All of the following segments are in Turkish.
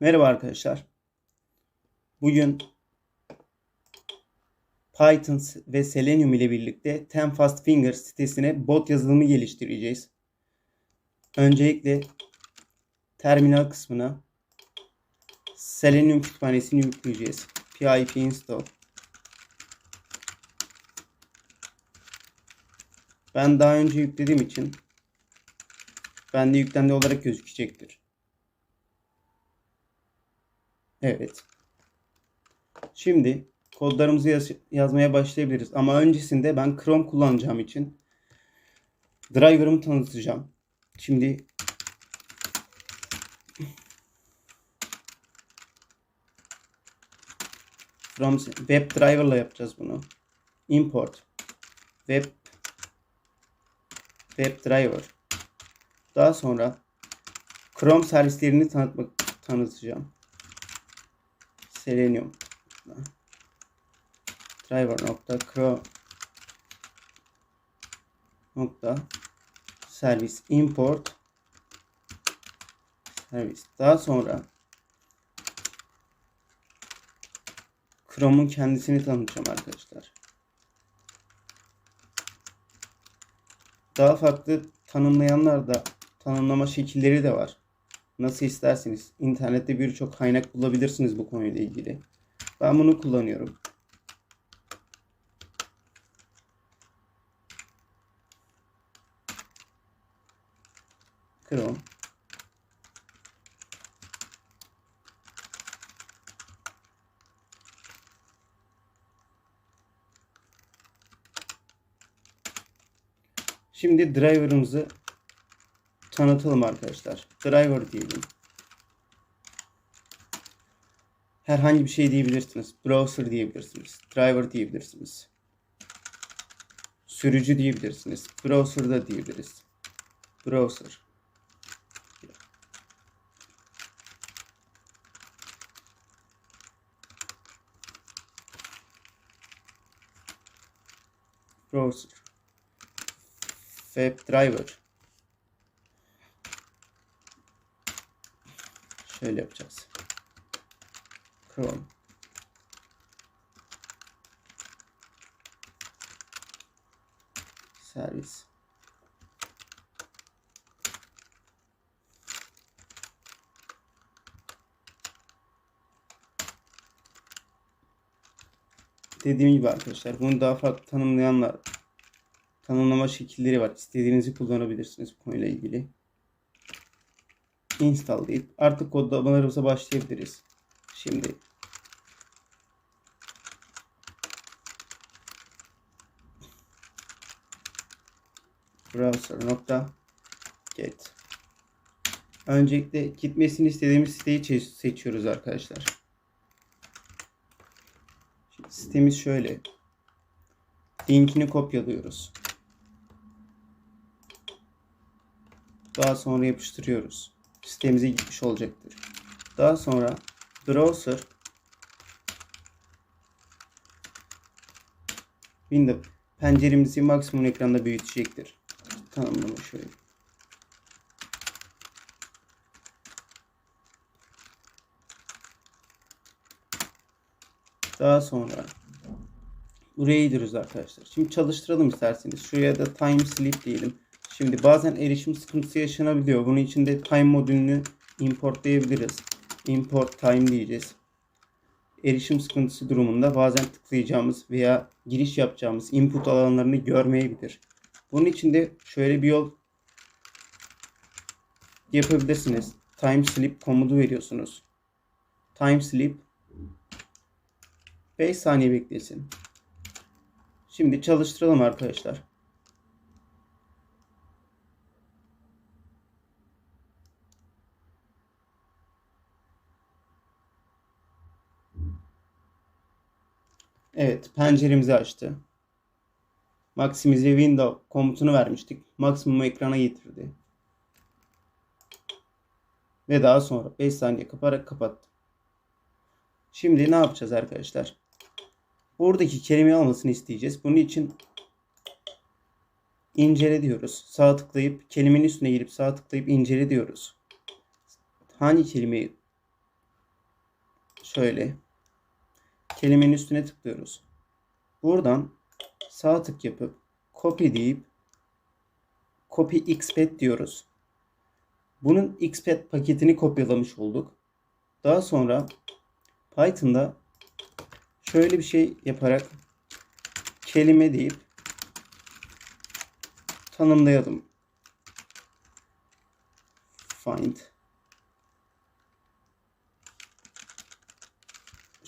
Merhaba arkadaşlar. Bugün Python ve Selenium ile birlikte Ten Fast Fingers sitesine bot yazılımı geliştireceğiz. Öncelikle terminal kısmına Selenium kütüphanesini yükleyeceğiz. pip install. Ben daha önce yüklediğim için bende yüklendi olarak gözükecektir. Evet. Şimdi kodlarımızı yaz- yazmaya başlayabiliriz. Ama öncesinde ben Chrome kullanacağım için driver'ımı tanıtacağım. Şimdi from web driver'la yapacağız bunu. Import web web driver. Daha sonra Chrome servislerini tanıtmak tanıtacağım. Selenium driver nokta chrome nokta servis import servis daha sonra Chrome'un kendisini tanıtacağım arkadaşlar. Daha farklı tanımlayanlar da tanımlama şekilleri de var. Nasıl isterseniz. İnternette birçok kaynak bulabilirsiniz bu konuyla ilgili. Ben bunu kullanıyorum. Chrome. Şimdi driver'ımızı tanıtalım arkadaşlar. Driver diyelim. Herhangi bir şey diyebilirsiniz. Browser diyebilirsiniz. Driver diyebilirsiniz. Sürücü diyebilirsiniz. Browser da diyebiliriz. Browser. Browser. Web driver. Şöyle yapacağız. Chrome. Servis. Dediğim gibi arkadaşlar bunu daha farklı tanımlayanlar tanımlama şekilleri var. İstediğinizi kullanabilirsiniz bu konuyla ilgili. Install deyip artık kodlamalarımıza başlayabiliriz. Şimdi browser nokta get Öncelikle gitmesini istediğimiz siteyi seçiyoruz arkadaşlar. Şimdi sitemiz şöyle. Linkini kopyalıyoruz. Daha sonra yapıştırıyoruz. Sitemize gitmiş olacaktır. Daha sonra browser Windows penceremizi maksimum ekranda büyütecektir. Tanımlama şöyle. Daha sonra buraya gidiyoruz arkadaşlar. Şimdi çalıştıralım isterseniz. Şuraya da time sleep diyelim. Şimdi bazen erişim sıkıntısı yaşanabiliyor. Bunun için de time modülünü importlayabiliriz. Import time diyeceğiz. Erişim sıkıntısı durumunda bazen tıklayacağımız veya giriş yapacağımız input alanlarını görmeyebilir. Bunun için de şöyle bir yol yapabilirsiniz. Time sleep komutu veriyorsunuz. Time sleep 5 saniye beklesin. Şimdi çalıştıralım arkadaşlar. Evet, penceremizi açtı. Maximize window komutunu vermiştik. Maksimum ekrana getirdi. Ve daha sonra 5 saniye kaparak kapattı. Şimdi ne yapacağız arkadaşlar? Buradaki kelimeyi almasını isteyeceğiz. Bunun için incele diyoruz. Sağ tıklayıp kelimenin üstüne girip sağ tıklayıp incele diyoruz. Hangi kelimeyi Şöyle. Kelimenin üstüne tıklıyoruz. Buradan sağ tık yapıp copy deyip copy xpath diyoruz. Bunun xpath paketini kopyalamış olduk. Daha sonra Python'da şöyle bir şey yaparak kelime deyip tanımlayalım. Find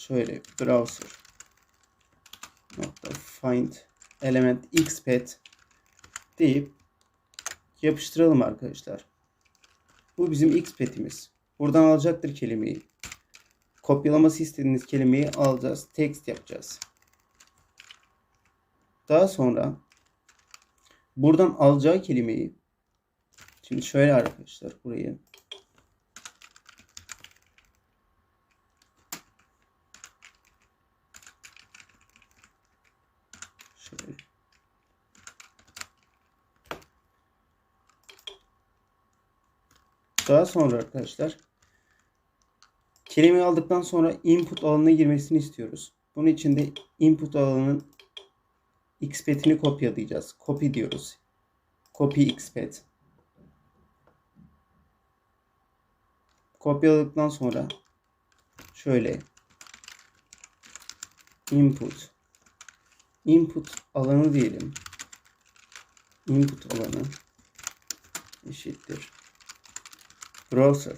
şöyle browser nokta find element xpath deyip yapıştıralım arkadaşlar. Bu bizim xpath'imiz. Buradan alacaktır kelimeyi. Kopyalaması istediğiniz kelimeyi alacağız. Text yapacağız. Daha sonra buradan alacağı kelimeyi şimdi şöyle arkadaşlar burayı şöyle Daha sonra arkadaşlar kelimeyi aldıktan sonra input alanına girmesini istiyoruz. Bunun için de input alanının xpath'ini kopyalayacağız. Copy diyoruz. Copy xpath. Kopyaladıktan sonra şöyle input input alanı diyelim. Input alanı eşittir browser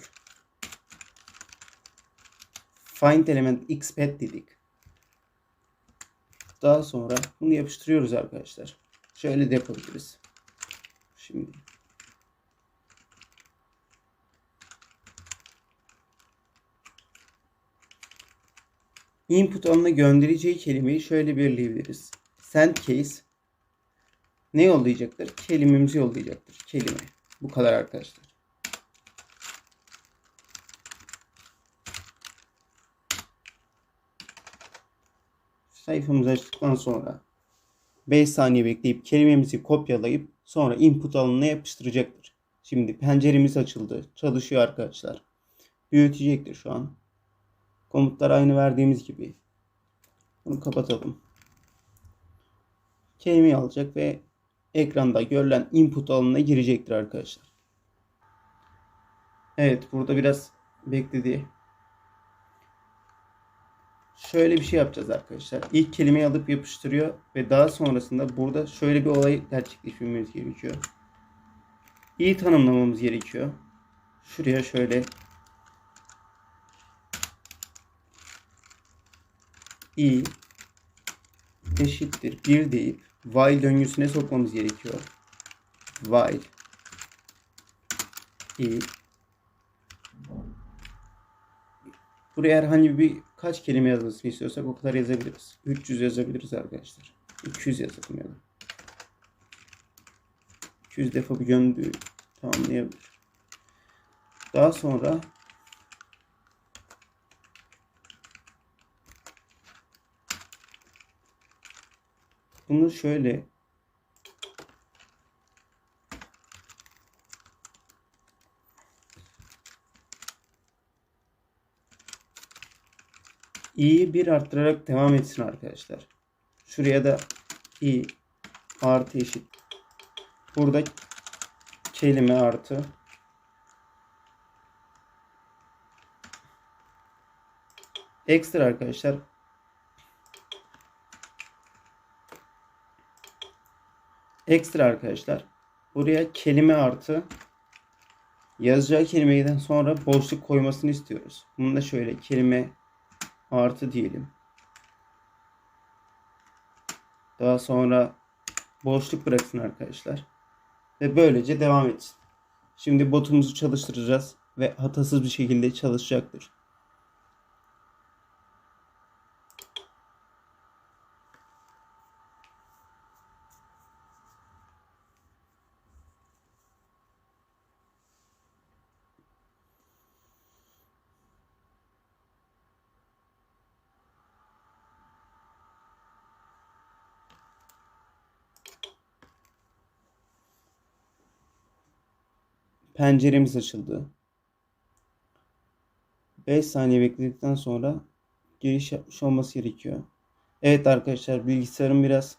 find element xpath dedik. Daha sonra bunu yapıştırıyoruz arkadaşlar. Şöyle de yapabiliriz. Şimdi input alanına göndereceği kelimeyi şöyle belirleyebiliriz. Send case ne yollayacaktır? Kelimemizi yollayacaktır. Kelime. Bu kadar arkadaşlar. Sayfamızı açtıktan sonra 5 saniye bekleyip kelimemizi kopyalayıp sonra input alanına yapıştıracaktır. Şimdi penceremiz açıldı. Çalışıyor arkadaşlar. Büyütecektir şu an. Komutlar aynı verdiğimiz gibi. Bunu kapatalım. Kelimeyi alacak ve ekranda görülen input alanına girecektir arkadaşlar. Evet burada biraz bekledi. Şöyle bir şey yapacağız arkadaşlar. İlk kelimeyi alıp yapıştırıyor ve daha sonrasında burada şöyle bir olay gerçekleştirmemiz gerekiyor. İyi tanımlamamız gerekiyor. Şuraya şöyle i eşittir 1 deyip while döngüsüne sokmamız gerekiyor. While i Buraya herhangi bir kaç kelime yazmasını istiyorsak o kadar yazabiliriz. 300 yazabiliriz arkadaşlar. 200 yazalım ya da. 200 defa bir göndü tamamlayabilir. Daha sonra bunu şöyle i'yi bir arttırarak devam etsin arkadaşlar. Şuraya da i artı eşit. Burada kelime artı. Ekstra arkadaşlar. Ekstra arkadaşlar. Buraya kelime artı yazacağı kelimeden sonra boşluk koymasını istiyoruz. Bunu da şöyle kelime artı diyelim. Daha sonra boşluk bıraksın arkadaşlar. Ve böylece devam etsin. Şimdi botumuzu çalıştıracağız ve hatasız bir şekilde çalışacaktır. Penceremiz açıldı. 5 saniye bekledikten sonra giriş yapmış olması gerekiyor. Evet arkadaşlar bilgisayarım biraz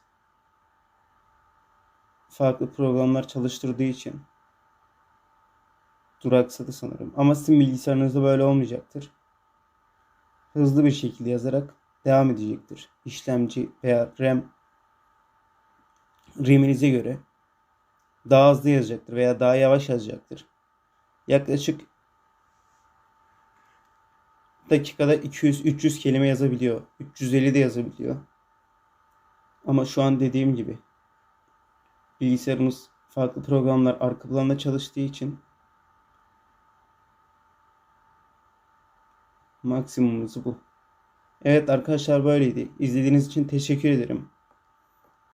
farklı programlar çalıştırdığı için duraksadı sanırım. Ama sizin bilgisayarınızda böyle olmayacaktır. Hızlı bir şekilde yazarak devam edecektir. İşlemci veya RAM RAM'inize göre daha hızlı yazacaktır veya daha yavaş yazacaktır. Yaklaşık dakikada 200-300 kelime yazabiliyor. 350 de yazabiliyor. Ama şu an dediğim gibi bilgisayarımız farklı programlar arka planda çalıştığı için maksimumumuz bu. Evet arkadaşlar böyleydi. İzlediğiniz için teşekkür ederim.